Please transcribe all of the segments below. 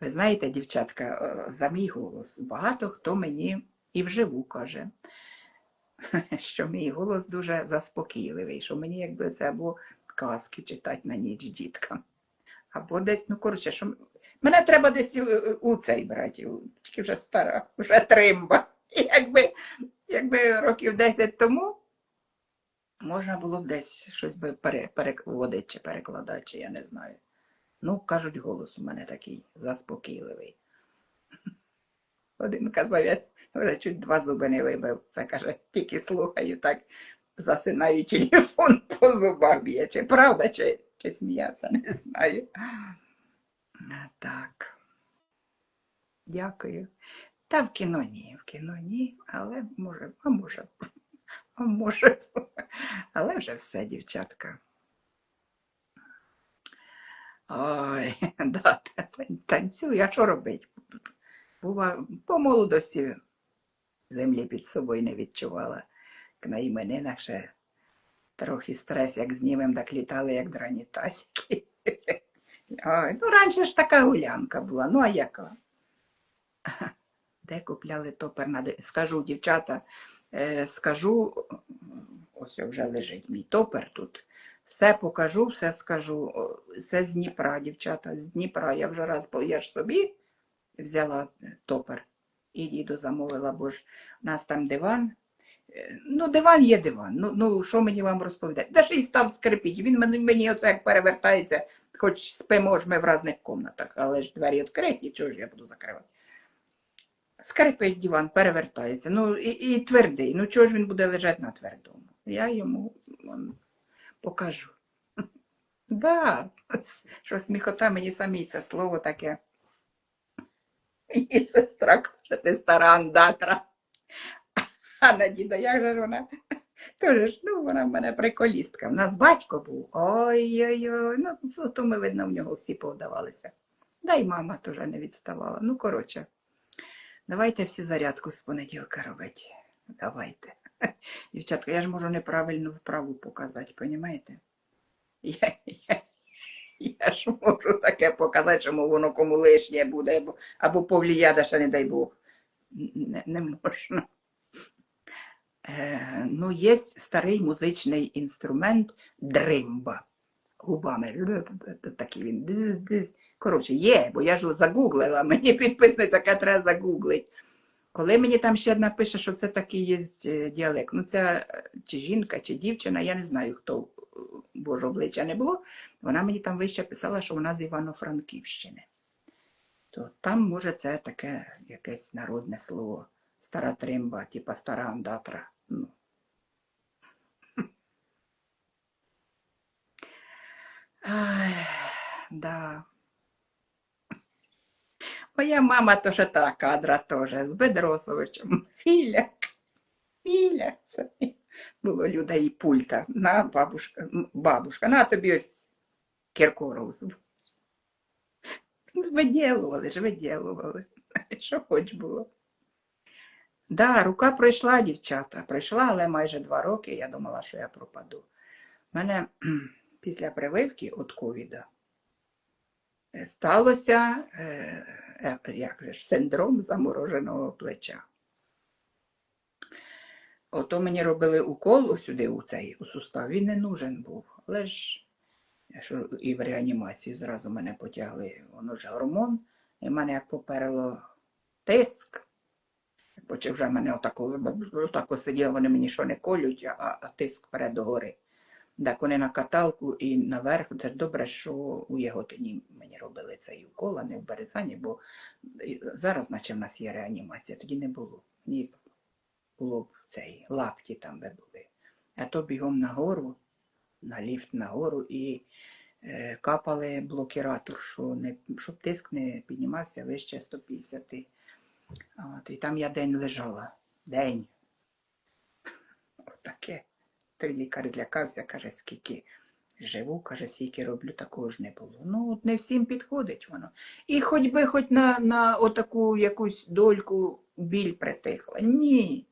Ви знаєте, дівчатка, е, за мій голос, багато хто мені і вживу каже, що мій голос дуже заспокійливий, що мені якби це або казки читати на ніч діткам. Або десь, ну коротше, що мене треба десь у, цей брати, тільки вже стара, вже тримба. Якби, якби років 10 тому можна було б десь щось би переводити чи перекладати, чи я не знаю. Ну, кажуть, голос у мене такий заспокійливий. Один казав, я вже чуть два зуби не вибив. Це каже, тільки слухаю, так засинаю телефон по зубах б'є. Чи правда, чи, чи сміявся, не знаю. Так. Дякую. Та в кіно ні, в кіно ні, але може, а може, а може, але вже все, дівчатка. Ой, да, танцюю, а що робить? Бува, по молодості землі під собою не відчувала. На іменинах ще трохи стрес, як знімем, так літали, як драні тасики. Ой, ну, раніше ж така гулянка була, ну а яка? Де купляли топер на Скажу, дівчата, е, скажу, ось вже лежить мій топер тут. Все покажу, все скажу. Все з Дніпра, дівчата, з Дніпра. Я вже раз, я ж собі взяла е, топер і діду замовила, бо ж у нас там диван. Е, Ну, диван є диван. Ну, ну що мені вам розповідати? Де ж і став скрипіть. Він мені, мені оце як перевертається, хоч спимо ж ми в різних кімнатах, але ж двері відкриті, чого ж я буду закривати? Скрипить диван, перевертається. Ну і, і твердий. Ну чого ж він буде лежати на твердому? Я йому покажу. Да, що сміхота мені самі це слово таке. І сестра каже, ти стара андатра. А на діда, як же вона? Тоже ж, ну, вона в мене приколістка. У нас батько був. Ой-ой-ой. Ну, то ми, видно, в нього всі повдавалися. Да й мама теж не відставала. Ну, коротше, давайте всі зарядку з понеділка робити. Давайте. Дівчатка, я ж можу неправильну вправу показати, понімаєте? Я, я, я ж можу таке показати, що воно кому лишнє буде, або, або повлияє, ще не дай Бог. Не, не можна. Е, ну, є старий музичний інструмент дримба. Губами. Такий він. Коротше, є, бо я ж загуглила, мені підписниця, яка треба загуглить. Коли мені там ще напише, що це такий є е, діалект, ну це чи жінка, чи дівчина, я не знаю, хто Боже обличчя не було, вона мені там вище писала, що вона з Івано-Франківщини. То там, може, це таке якесь народне слово. Стара тримба, типа стара андатра. Ну. Ай, да. Моя мама теж та кадра теж з Бедросовичем. Філя, Філя. Це було і пульта. На, бабушка, бабушка, на тобі ось Кіркоров. Виділували ж, виділували. Що хоч було. Да, рука пройшла, дівчата, пройшла, але майже два роки я думала, що я пропаду. У мене після прививки від ковіда е, сталося е, як же синдром замороженого плеча. Ото мені робили укол сюди, у цей у сустав. Він не нужен був. Але ж що і в реанімацію зразу мене потягли. Воно ж гормон, і в мене як поперело тиск. Почав вже мене отако, отако сиділо, вони мені що не колють, а, а тиск вперед до гори. Так вони на каталку і наверх. Це добре, що у Яготині мені робили цей укол, а не в Березані, бо зараз, наче в нас є реанімація, тоді не було. Мені було б цей лапті там би були. А то бігом нагору, на ліфт нагору і е, капали блокіратор, що не, щоб тиск не піднімався вище 150. От, і там я день лежала. День. Отаке. Той лікар злякався, каже, скільки живу, каже, скільки роблю, такого ж не було. Ну, от не всім підходить воно. І хоч би хоч на, на отаку якусь дольку біль притихла. Ні.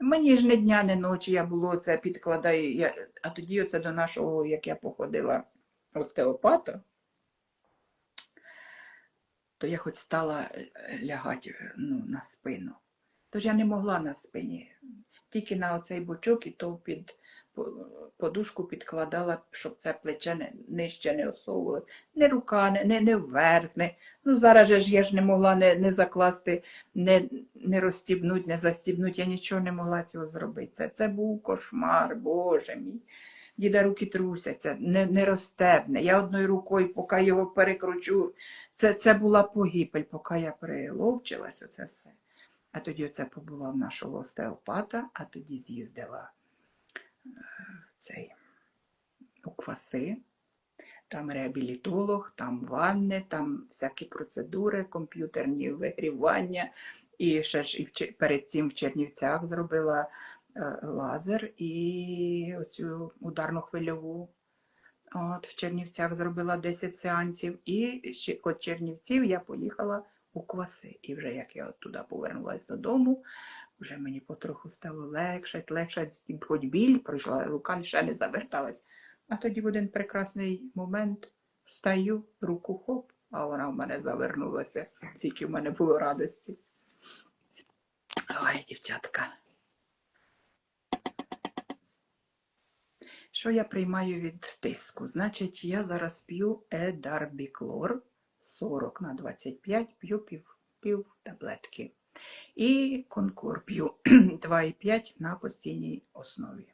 Мені ж не дня, не ночі я було це підкладаю. Я, а тоді оце до нашого, як я походила остеопата, то я хоч стала е, лягати ну, на спину. Тож я не могла на спині. Тільки на оцей бочок і то під подушку підкладала, щоб це плече не, нижче не осовувало. Не рука, не, не, не вверх. Не, ну зараз же ж я ж не могла не, не закласти, не, не розстібнути, не застібнути. Я нічого не могла цього зробити. Це, це був кошмар, Боже мій. Діда руки трусяться, не, не розтебне. Я одною рукою, поки його перекручу, це, це була погибель, поки я приловчилась, оце все. А тоді оце побула в нашого остеопата, а тоді з'їздила цей у кваси. Там реабілітолог, там ванни, там всякі процедури, комп'ютерні вигрівання. І ще ж і перед цим в Чернівцях зробила е, лазер і оцю ударну хвильову. От в Чернівцях зробила 10 сеансів, і ще від Чернівців я поїхала у кваси. І вже як я туди повернулася додому, вже мені потроху стало легше, легше, хоч біль пройшла, рука ще не заверталась. А тоді в один прекрасний момент встаю, руку хоп, а вона в мене завернулася, скільки в мене було радості. Ой, дівчатка. Що я приймаю від тиску? Значить, я зараз п'ю едарбіклор 40 на 25, п'ю пів, пів таблетки. І конкор п'ю 2,5 на постійній основі.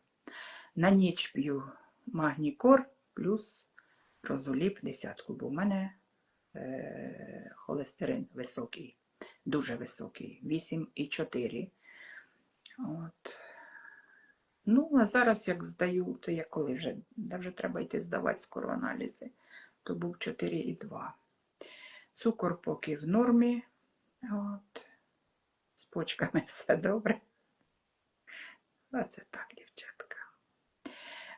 На ніч п'ю магнікор плюс розоліп десятку, бо в мене е, холестерин високий, дуже високий, 8,4. От. Ну, а зараз як здаю, то я коли вже, да вже треба йти здавати скоро аналізи, то був 4,2. Цукор поки в нормі. От. З почками все добре. Оце так, дівчатка.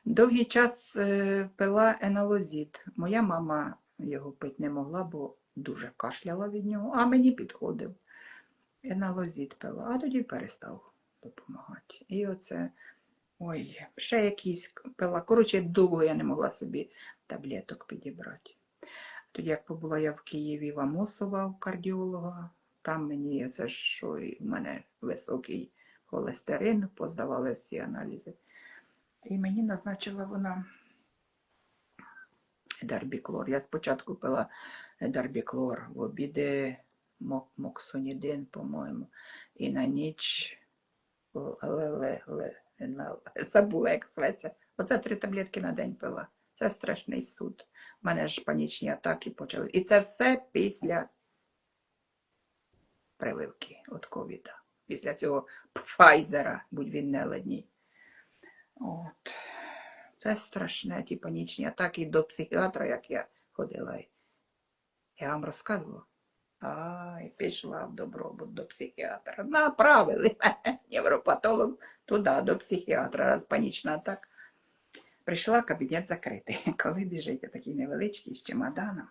Довгий час е, пила еналозід. Моя мама його пити не могла, бо дуже кашляла від нього, а мені підходив. Еналозід пила, а тоді перестав допомагати. І оце, ой, ще якийсь пила. Коротше, довго я не могла собі таблеток підібрати. Тоді, як побула я в Києві в Амосова у кардіолога, там мені це що в мене високий холестерин, поздавали всі аналізи. І мені назначила вона дарбіклор. Я спочатку пила дарбіклор в обіди моксонідин, по-моєму, і на ніч забула, як зветься. Оце три таблетки на день пила. Це страшний суд. У мене ж панічні атаки почали. І це все після прививки від ковіда. Після цього Пфайзера, будь він не ладній. От. Це страшне, ті панічні атаки до психіатра, як я ходила. Я вам розказувала. Ай, пішла в добробут до психіатра. Направили мене, невропатолог, туди, до психіатра, раз панічна атака. Прийшла, кабінет закритий. Коли біжить я такий невеличкий з чемоданом.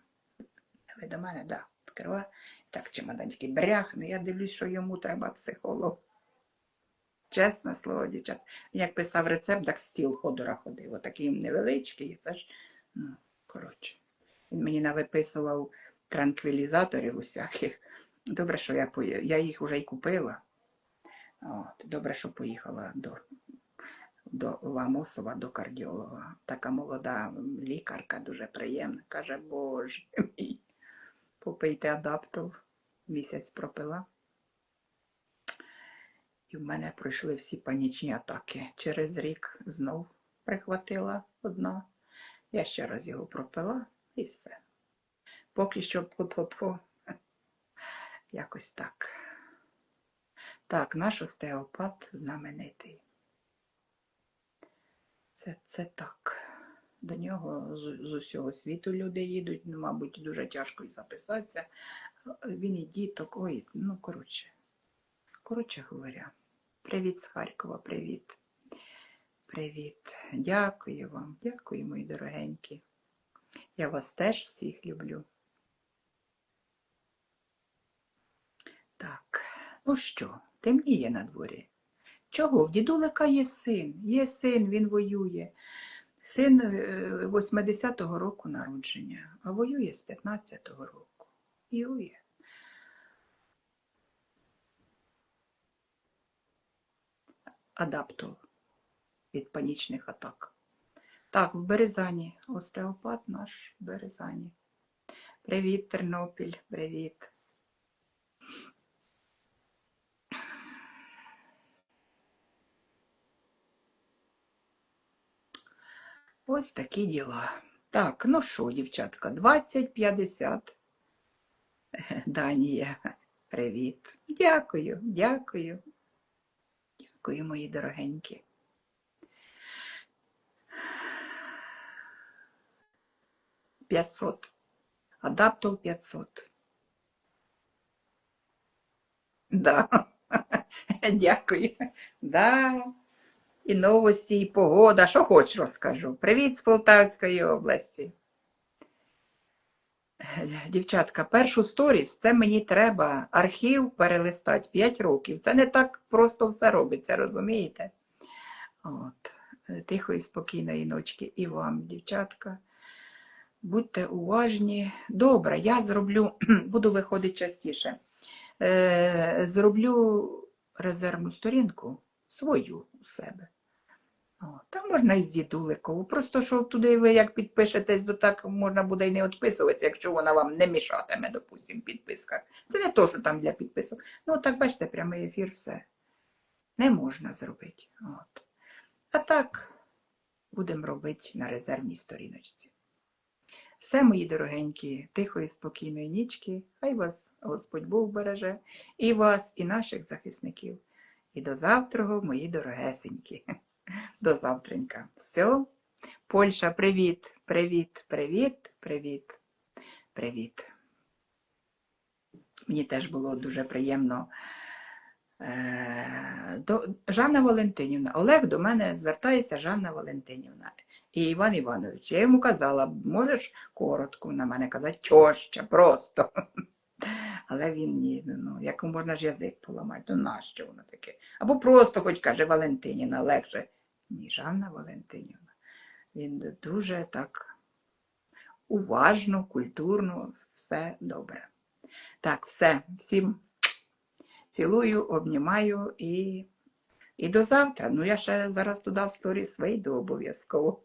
Ви до мене, да, відкриваю. Так, чемодан такий бряхне. Я дивлюсь, що йому треба психолог. Чесне слово, дівчат. Як писав рецепт, так стіл ходора ходив. Отакий невеличкий. Це ж, ну, коротше. Він мені навиписував транквілізаторів усяких. Добре, що я пої... я їх вже й купила. От, добре, що поїхала до, до Ламосова, до кардіолога. Така молода лікарка, дуже приємна. Каже, Боже мій, попийте адаптол. Місяць пропила. І в мене пройшли всі панічні атаки. Через рік знов прихватила одна. Я ще раз його пропила і все. Поки що по-по-по. Якось так. Так, наш остеопат знаменитий. Це, це так. До нього з, з усього світу люди їдуть, ну, мабуть, дуже тяжко і записатися. Він і діток, ой, ну, коротше. Коротше говоря, привіт з Харкова, привіт. Привіт. Дякую вам, дякую, мої дорогенькі. Я вас теж всіх люблю. Так, ну що, темніє на дворі. Чого? В дідулика є син. Є син, він воює. Син е, 80-го року народження, а воює з 15-го року. І Ює. Адаптував від панічних атак. Так, в Березані, остеопат наш в Березані. Привіт, Тернопіль, привіт. Ось такі діла. Так, ну що, дівчатка, 20-50. Данія, привіт. Дякую, дякую. Дякую, мої дорогенькі. П'ятсот. Адаптол 500. Да. Дякую. Да. І новості, і погода. Що хоч розкажу. Привіт з Полтавської області. Дівчатка, першу сторіс, це мені треба архів перелистати 5 років. Це не так просто все робиться, розумієте? От. Тихої, спокійної ночки і вам, дівчатка. Будьте уважні. Добре, я зроблю, буду виходити частіше. Е, зроблю резервну сторінку свою у себе. Там можна і з дідуликову. Просто що туди ви як підпишетесь, то так можна буде і не відписуватися, якщо вона вам не мішатиме, допустим, підписка. Це не то, що там для підписок. Ну, так бачите, прямий ефір, все. Не можна зробити. От. А так будемо робити на резервній сторіночці. Все, мої дорогенькі, тихої, спокійної нічки. Хай вас Господь Бог береже, і вас, і наших захисників. І до завтра, мої дорогесенькі. До завтренька. Все. Польща, привіт, привіт, привіт, привіт, привіт. Мені теж було дуже приємно. Е, До... Жанна Валентинівна. Олег до мене звертається Жанна Валентинівна і Іван Іванович. Я йому казала, можеш коротко на мене казати, тьоща, просто. Але він ні, ну, як можна ж язик поламати, ну нащо воно таке? Або просто хоч каже Валентинівна, легше, ні, Жанна Валентинівна. Він дуже так уважно, культурно, все добре. Так, все, всім цілую, обнімаю і, і до завтра. Ну, я ще зараз туди в сторіс вийду обов'язково.